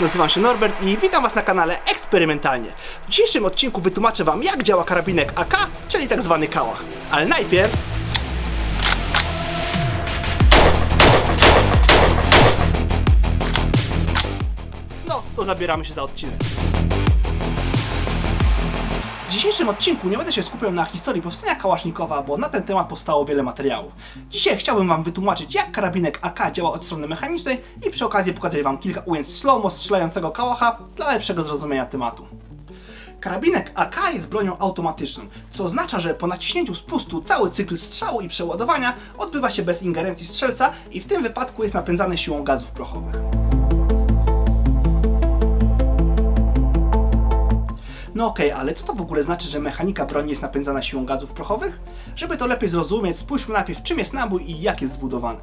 Nazywam się Norbert i witam Was na kanale Eksperymentalnie. W dzisiejszym odcinku wytłumaczę Wam jak działa karabinek AK, czyli tak zwany kałach. Ale najpierw... No, to zabieramy się za odcinek. W dzisiejszym odcinku nie będę się skupiał na historii powstania Kałasznikowa, bo na ten temat powstało wiele materiałów. Dzisiaj chciałbym Wam wytłumaczyć, jak karabinek AK działa od strony mechanicznej i przy okazji pokazać Wam kilka ujęć slow-mo strzelającego kałacha dla lepszego zrozumienia tematu. Karabinek AK jest bronią automatyczną, co oznacza, że po naciśnięciu spustu cały cykl strzału i przeładowania odbywa się bez ingerencji strzelca i w tym wypadku jest napędzany siłą gazów prochowych. No okej, ale co to w ogóle znaczy, że mechanika broni jest napędzana siłą gazów prochowych? Żeby to lepiej zrozumieć, spójrzmy najpierw czym jest nabój i jak jest zbudowany.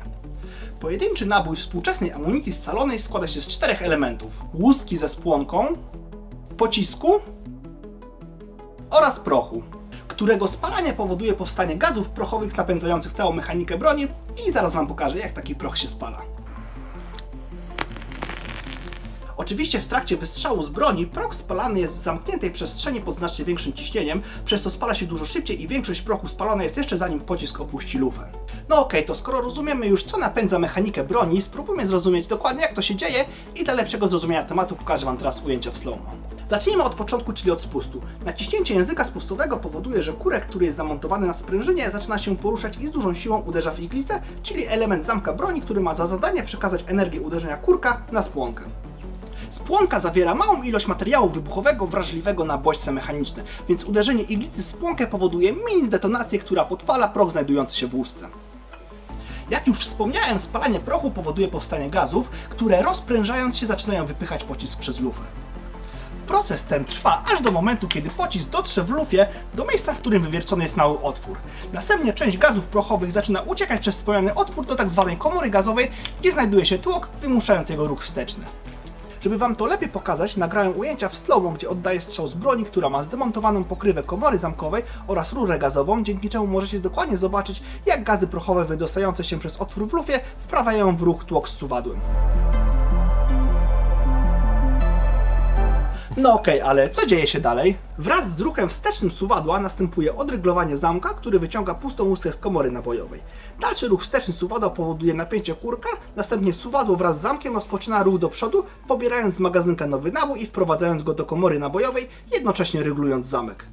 Pojedynczy nabój współczesnej amunicji scalonej składa się z czterech elementów. Łuski ze spłonką, pocisku oraz prochu, którego spalanie powoduje powstanie gazów prochowych napędzających całą mechanikę broni i zaraz wam pokażę jak taki proch się spala. Oczywiście w trakcie wystrzału z broni proch spalany jest w zamkniętej przestrzeni pod znacznie większym ciśnieniem, przez co spala się dużo szybciej i większość prochu spalona jest jeszcze zanim pocisk opuści lufę. No okej, to skoro rozumiemy już co napędza mechanikę broni, spróbujmy zrozumieć dokładnie jak to się dzieje i dla lepszego zrozumienia tematu pokażę Wam teraz ujęcia w slow Zacznijmy od początku, czyli od spustu. Naciśnięcie języka spustowego powoduje, że kurek, który jest zamontowany na sprężynie, zaczyna się poruszać i z dużą siłą uderza w iglicę, czyli element zamka broni, który ma za zadanie przekazać energię uderzenia kurka na spłonkę. Spłonka zawiera małą ilość materiału wybuchowego wrażliwego na bodźce mechaniczne, więc uderzenie iglicy w spłonkę powoduje mini detonację, która podpala proch znajdujący się w łusce. Jak już wspomniałem, spalanie prochu powoduje powstanie gazów, które rozprężając się zaczynają wypychać pocisk przez lufę. Proces ten trwa aż do momentu, kiedy pocisk dotrze w lufie do miejsca, w którym wywiercony jest mały otwór. Następnie część gazów prochowych zaczyna uciekać przez wspomniany otwór do tzw. komory gazowej, gdzie znajduje się tłok wymuszający jego ruch wsteczny. Żeby Wam to lepiej pokazać, nagrałem ujęcia w slow gdzie oddaję strzał z broni, która ma zdemontowaną pokrywę komory zamkowej oraz rurę gazową, dzięki czemu możecie dokładnie zobaczyć, jak gazy prochowe wydostające się przez otwór w lufie wprawiają w ruch tłok z suwadłem. No okej, ale co dzieje się dalej? Wraz z ruchem wstecznym suwadła następuje odryglowanie zamka, który wyciąga pustą łuskę z komory nabojowej. Dalszy ruch wsteczny suwadła powoduje napięcie kurka, następnie suwadło wraz z zamkiem rozpoczyna ruch do przodu, pobierając z magazynka nowy nabój i wprowadzając go do komory nabojowej, jednocześnie ryglując zamek.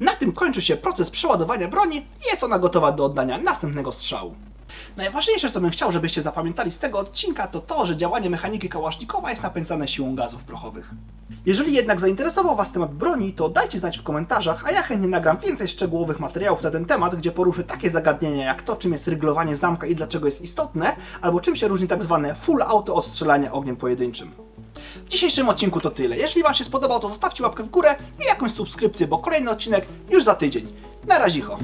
Na tym kończy się proces przeładowania broni i jest ona gotowa do oddania następnego strzału. Najważniejsze, co bym chciał, żebyście zapamiętali z tego odcinka, to to, że działanie mechaniki kałasznikowa jest napędzane siłą gazów prochowych. Jeżeli jednak zainteresował Was temat broni, to dajcie znać w komentarzach, a ja chętnie nagram więcej szczegółowych materiałów na ten temat, gdzie poruszę takie zagadnienia jak to, czym jest ryglowanie zamka i dlaczego jest istotne, albo czym się różni tak zwane full auto ostrzelanie ogniem pojedynczym. W dzisiejszym odcinku to tyle. Jeśli Wam się spodobał, to zostawcie łapkę w górę i jakąś subskrypcję, bo kolejny odcinek już za tydzień. Na razicho!